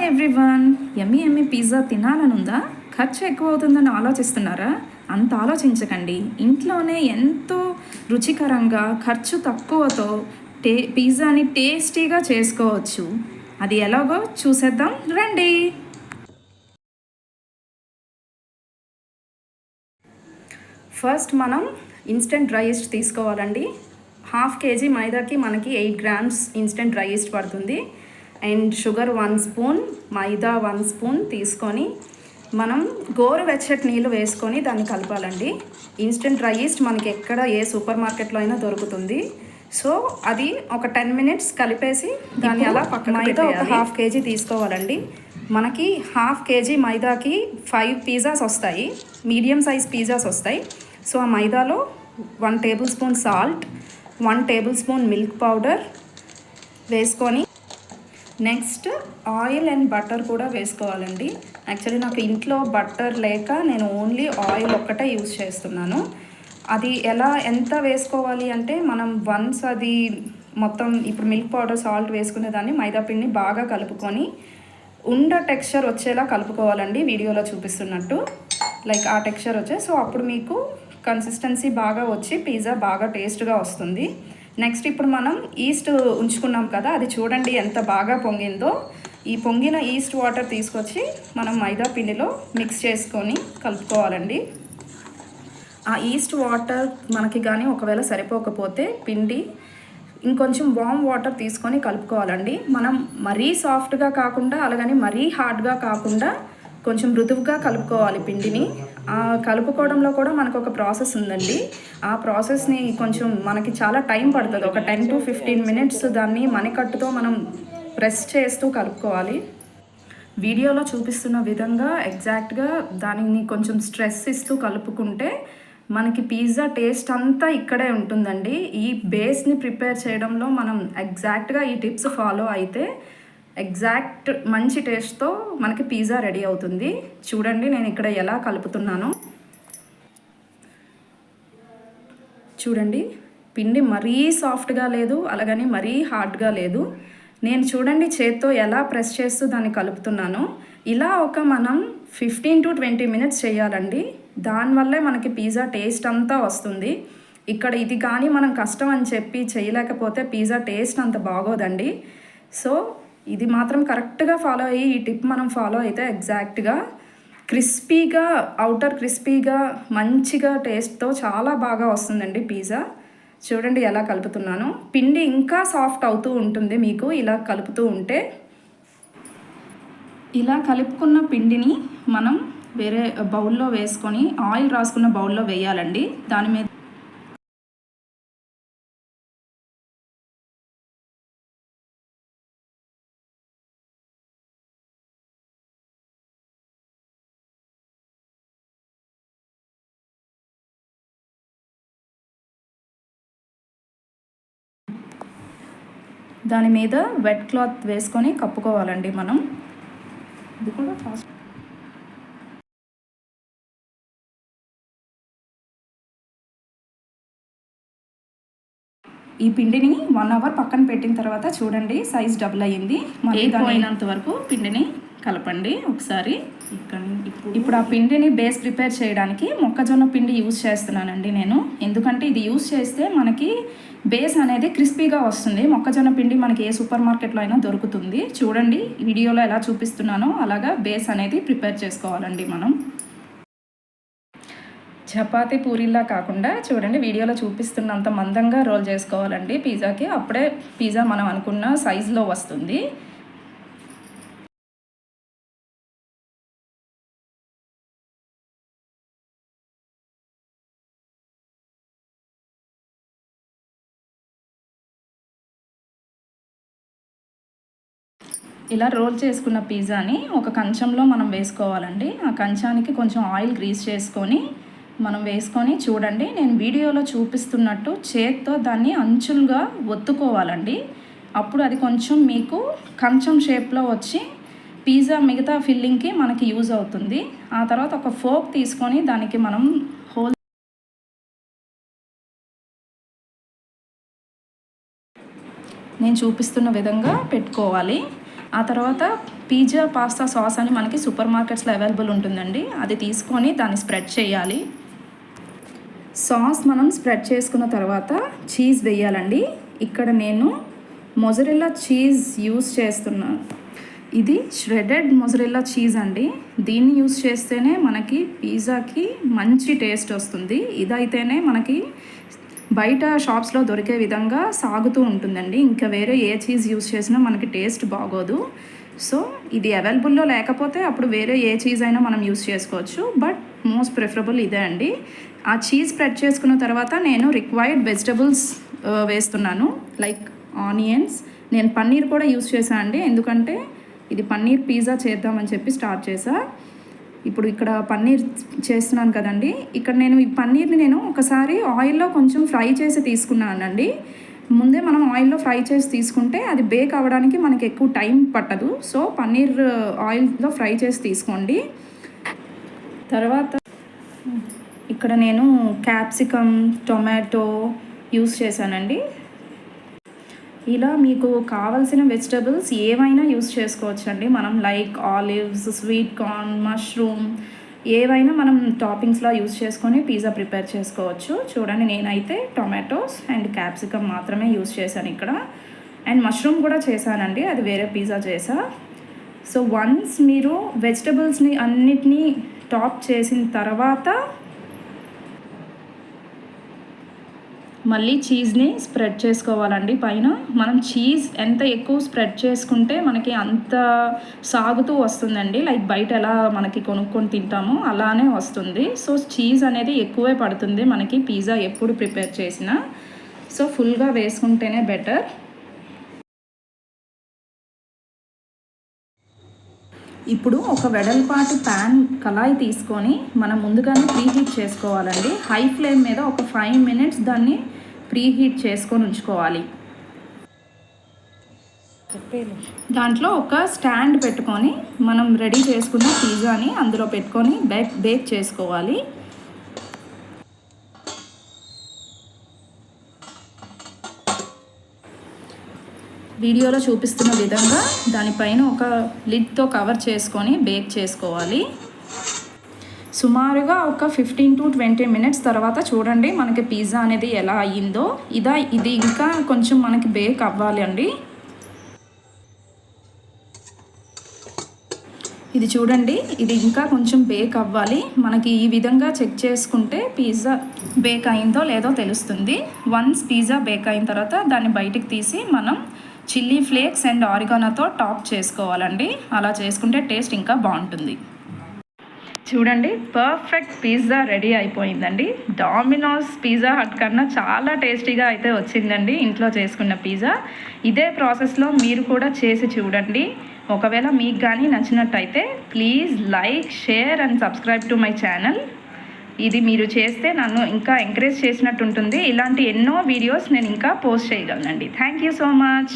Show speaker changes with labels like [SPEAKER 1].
[SPEAKER 1] Hi everyone ఎమ్మి ఎమ్మి pizza తినాలనుందా? ఖర్చు ఎక్కువ అవుతుందని ఆలోచిస్తున్నారా? అంత ఆలోచించకండి. ఇంట్లోనే ఎంతో రుచికరంగా ఖర్చు తక్కువతో టే పిజ్జాని టేస్టీగా చేసుకోవచ్చు. అది ఎలాగో చూసేద్దాం రండి. ఫస్ట్ మనం ఇన్స్టెంట్ డ్రై ఈస్ట్ తీసుకోవాలండి. హాఫ్ కేజీ మైదాకి మనకి eight grams instant dry yeast పడుతుంది. అండ్ షుగర్ వన్ స్పూన్ మైదా వన్ స్పూన్ తీసుకొని మనం గోరువెచ్చటి నీళ్ళు వేసుకొని దాన్ని కలపాలండి. ఇన్స్టెంట్ డ్రై ఈస్ట్ మనకి ఎక్కడ ఏ సూపర్ మార్కెట్లో అయినా దొరుకుతుంది. సో అది ఒక టెన్ మినిట్స్ కలిపేసి దాన్ని అలా పక్కన మైదా ఒక హాఫ్ కేజీ తీసుకోవాలండి. మనకి హాఫ్ కేజీ మైదాకి ఫైవ్ పిజ్జాస్ వస్తాయి. మీడియం సైజ్ పిజ్జాస్ వస్తాయి. సో ఆ మైదాలో one tablespoon salt one tablespoon milk powder వేసుకొని నెక్స్ట్ ఆయిల్ అండ్ బటర్ కూడా వేసుకోవాలండి. యాక్చువల్లీ నాకు ఇంట్లో బటర్ లేక నేను ఓన్లీ ఆయిల్ ఒక్కటే యూజ్ చేస్తున్నాను. అది ఎలా ఎంత వేసుకోవాలి అంటే మనం వన్స్ అది మొత్తం ఇప్పుడు మిల్క్ పౌడర్ సాల్ట్ వేసుకునే దాన్ని మైదాపిండిని బాగా కలుపుకొని ఉండ టెక్స్చర్ వచ్చేలా కలుపుకోవాలండి వీడియోలో చూపిస్తున్నట్టు. లైక్ ఆ టెక్స్చర్ వచ్చే సో అప్పుడు మీకు కన్సిస్టెన్సీ బాగా వచ్చి పిజ్జా బాగా టేస్ట్గా వస్తుంది. నెక్స్ట్ ఇప్పుడు మనం ఈస్ట్ ఉంచుకున్నాం కదా అది చూడండి ఎంత బాగా పొంగిందో. ఈ పొంగిన ఈస్ట్ వాటర్ తీసుకొచ్చి మనం మైదా పిండిలో మిక్స్ చేసుకొని కలుపుకోవాలండి. ఆ ఈస్ట్ వాటర్ మనకి కానీ ఒకవేళ సరిపోకపోతే పిండి ఇంకొంచెం వామ్ వాటర్ తీసుకొని కలుపుకోవాలండి. మనం మరీ సాఫ్ట్గా కాకుండా అలాగని మరీ హార్డ్గా కాకుండా కొంచెం మృదువుగా కలుపుకోవాలి పిండిని. కలుపుకోవడంలో కూడా మనకు ఒక ప్రాసెస్ ఉందండి. ఆ ప్రాసెస్ని కొంచెం మనకి చాలా టైం పడుతుంది. ఒక టెన్ టు ఫిఫ్టీన్ మినిట్స్ దాన్ని మణికట్టుతో మనం ప్రెస్ చేస్తూ కలుపుకోవాలి. వీడియోలో చూపిస్తున్న విధంగా ఎగ్జాక్ట్గా దానిని కొంచెం స్ట్రెస్ ఇస్తూ కలుపుకుంటే మనకి పిజ్జా టేస్ట్ అంతా ఇక్కడే ఉంటుందండి. ఈ బేస్ని ప్రిపేర్ చేయడంలో మనం ఎగ్జాక్ట్గా ఈ టిప్స్ ఫాలో అయితే ఎగ్జాక్ట్ మంచి టేస్ట్తో మనకి పిజ్జా రెడీ అవుతుంది. చూడండి నేను ఇక్కడ ఎలా కలుపుతున్నాను. చూడండి పిండి మరీ సాఫ్ట్గా లేదు అలాగని మరీ హార్డ్గా లేదు. నేను చూడండి చేత్తో ఎలా ప్రెస్ చేస్తూ దాన్ని కలుపుతున్నాను. ఇలా ఒక మనం ఫిఫ్టీన్ టు ట్వంటీ మినిట్స్ చేయాలండి. దానివల్లే మనకి పిజ్జా టేస్ట్ అంతా వస్తుంది. ఇక్కడ ఇది కానీ మనం కష్టం అని చెప్పి చేయలేకపోతే పిజ్జా టేస్ట్ అంత బాగోదండి. సో ఇది మాత్రం కరెక్ట్గా ఫాలో అయ్యి ఈ టిప్ మనం ఫాలో అయితే ఎగ్జాక్ట్గా క్రిస్పీగా అవుటర్ క్రిస్పీగా మంచిగా టేస్ట్తో చాలా బాగా వస్తుందండి పిజ్జా. చూడండి ఎలా కలుపుతున్నాను. పిండి ఇంకా సాఫ్ట్ అవుతూ ఉంటుంది మీకు ఇలా కలుపుతూ ఉంటే. ఇలా కలుపుకున్న పిండిని మనం వేరే బౌల్లో వేసుకొని ఆయిల్ రాసుకున్న బౌల్లో వేయాలండి. దాని మీద దాని మీద వెట్ క్లాత్ వేసుకొని కప్పుకోవాలండి మనం. ఇది కూడా ఫాస్ట్ ఈ పిండిని వన్ అవర్ పక్కన పెట్టిన తర్వాత చూడండి సైజ్ డబుల్ అయ్యింది. మళ్ళీ అయినంత వరకు పిండిని కలపండి ఒకసారి. ఇప్పుడు ఆ పిండిని బేస్ ప్రిపేర్ చేయడానికి మొక్కజొన్న పిండి యూజ్ చేస్తున్నానండి నేను. ఎందుకంటే ఇది యూజ్ చేస్తే మనకి బేస్ అనేది క్రిస్పీగా వస్తుంది. మొక్కజొన్న పిండి మనకి ఏ సూపర్ మార్కెట్లో అయినా దొరుకుతుంది. చూడండి వీడియోలో ఎలా చూపిస్తున్నానో అలాగా బేస్ అనేది ప్రిపేర్ చేసుకోవాలండి మనం. చపాతి పూరీలా కాకుండా చూడండి వీడియోలో చూపిస్తున్నంత మందంగా రోల్ చేసుకోవాలండి. పిజ్జాకి అప్పుడే పిజ్జా మనం అనుకున్న సైజులో వస్తుంది. ఇలా రోల్ చేసుకున్న పిజ్జాని ఒక కంచంలో మనం వేసుకోవాలండి. ఆ కంచానికి కొంచెం ఆయిల్ గ్రీస్ చేసుకొని మనం వేసుకొని చూడండి. నేను వీడియోలో చూపిస్తున్నట్టు చేత్తో దాన్ని అంచులుగా ఒత్తుకోవాలండి. అప్పుడు అది కొంచెం మీకు కంచం షేప్లో వచ్చి పిజ్జా మిగతా ఫిల్లింగ్కి మనకి యూజ్ అవుతుంది. ఆ తర్వాత ఒక ఫోక్ తీసుకొని దానికి మనం హోల్ నేను చూపిస్తున్న విధంగా పెట్టుకోవాలి. ఆ తర్వాత పిజ్జా పాస్తా సాస్ అని మనకి సూపర్ మార్కెట్స్లో అవైలబుల్ ఉంటుందండి. అది తీసుకొని దాన్ని స్ప్రెడ్ చేయాలి. సాస్ మనం స్ప్రెడ్ చేసుకున్న తర్వాత చీజ్ వేయాలండి. ఇక్కడ నేను మొజరెల్లా చీజ్ యూస్ చేస్తున్నాను ఇది ష్రెడెడ్ మొజరెల్లా చీజ్ అండి. దీన్ని యూస్ చేస్తేనే మనకి పిజ్జాకి మంచి టేస్ట్ వస్తుంది. ఇదైతేనే మనకి బయట షాప్స్లో దొరికే విధంగా సాగుతూ ఉంటుందండి. ఇంకా వేరే ఏ చీజ్ యూస్ చేసినా మనకి టేస్ట్ బాగోదు. సో ఇది అవైలబుల్లో లేకపోతే అప్పుడు వేరే ఏ చీజ్ అయినా మనం యూస్ చేసుకోవచ్చు. బట్ మోస్ట్ ప్రిఫరబుల్ ఇదే అండి. ఆ చీజ్ స్ప్రెడ్ చేసుకున్న తర్వాత నేను రిక్వైర్డ్ వెజిటబుల్స్ వేస్తున్నాను. లైక్ ఆనియన్స్ నేను పన్నీర్ కూడా యూస్ చేశాను అండి. ఎందుకంటే ఇది పన్నీర్ పిజ్జా చేద్దామని చెప్పి స్టార్ట్ చేశాను ఇప్పుడు ఇక్కడ పన్నీర్ చేస్తున్నాను కదండి. ఇక్కడ నేను ఈ పన్నీర్ని నేను ఒకసారి ఆయిల్లో కొంచెం ఫ్రై చేసి తీసుకున్నానండి. ముందే మనం ఆయిల్లో ఫ్రై చేసి తీసుకుంటే అది బేక్ అవ్వడానికి మనకి ఎక్కువ టైం పట్టదు. సో పన్నీర్ ఆయిల్లో ఫ్రై చేసి తీసుకోండి. తర్వాత ఇక్కడ నేను క్యాప్సికమ్ టొమాటో యూస్ చేశానండి. ఇలా మీకు కావలసిన వెజిటబుల్స్ ఏవైనా యూస్ చేసుకోవచ్చండి. మనం like olives sweet corn mushroom ఏవైనా మనం టాపింగ్స్లో యూస్ చేసుకొని పిజ్జా ప్రిపేర్ చేసుకోవచ్చు. చూడండి నేనైతే టొమాటోస్ అండ్ క్యాప్సికమ్ మాత్రమే యూస్ చేశాను ఇక్కడ. అండ్ మష్రూమ్ కూడా చేశానండి అది వేరే పిజ్జా చేసా సో వన్స్ మీరు వెజిటబుల్స్ని అన్నిటినీ టాప్ చేసిన తర్వాత మళ్ళీ చీజ్ని స్ప్రెడ్ చేసుకోవాలండి. పైన మనం చీజ్ ఎంత ఎక్కువ స్ప్రెడ్ చేసుకుంటే మనకి అంత సాగుతూ వస్తుందండి. లైక్ బయట ఎలా మనకి కొనుక్కొని తింటామో అలానే వస్తుంది. సో చీజ్ అనేది ఎక్కువే పడుతుంది మనకి పిజ్జా ఎప్పుడు ప్రిపేర్ చేసినా. సో ఫుల్గా వేసుకుంటేనే బెటర్. ఇప్పుడు ఒక వెడల్పాటి ప్యాన్ కళాయి తీసుకొని మనం ముందుగానే ప్రీహీట్ చేసుకోవాలండి. హై ఫ్లేమ్ మీద ఒక ఫైవ్ మినిట్స్ దాన్ని ప్రీహీట్ చేసుకొని ఉంచుకోవాలి. దాంట్లో ఒక స్టాండ్ పెట్టుకొని మనం రెడీ చేసుకున్న పిజ్జాని అందులో పెట్టుకొని బేక్ బేక్ చేసుకోవాలి. వీడియోలో చూపిస్తున్న విధంగా దానిపైన ఒక లిడ్తో కవర్ చేసుకొని బేక్ చేసుకోవాలి. సుమారుగా ఒక ఫిఫ్టీన్ టు ట్వంటీ మినిట్స్ తర్వాత చూడండి మనకి పిజ్జా అనేది ఎలా అయ్యిందో. ఇదా ఇది ఇంకా కొంచెం మనకి బేక్ అవ్వాలి అండి. ఇది చూడండి ఇది ఇంకా కొంచెం బేక్ అవ్వాలి. మనకి ఈ విధంగా చెక్ చేసుకుంటే పిజ్జా బేక్ అయిందో లేదో తెలుస్తుంది. వన్స్ పిజ్జా బేక్ అయిన తర్వాత దాన్ని బయటికి తీసి మనం చిల్లీ ఫ్లేక్స్ అండ్ ఆరిగానాతో టాప్ చేసుకోవాలండి. అలా చేసుకుంటే టేస్ట్ ఇంకా బాగుంటుంది. చూడండి పర్ఫెక్ట్ పిజ్జా రెడీ అయిపోయిందండి. డామినోస్ పిజ్జా హట్ కన్నా చాలా టేస్టీగా అయితే వచ్చిందండి ఇంట్లో చేసుకున్న పిజ్జా ఇదే ప్రాసెస్లో మీరు కూడా చేసి చూడండి. ఒకవేళ మీకు కానీ నచ్చినట్టయితే please like share and subscribe to my channel ఇది మీరు చేస్తే నన్ను ఇంకా ఎంకరేజ్ చేసినట్టు ఉంటుంది ఇలాంటి ఎన్నో వీడియోస్ నేను ఇంకా post చేయగలనండి. Thank you so much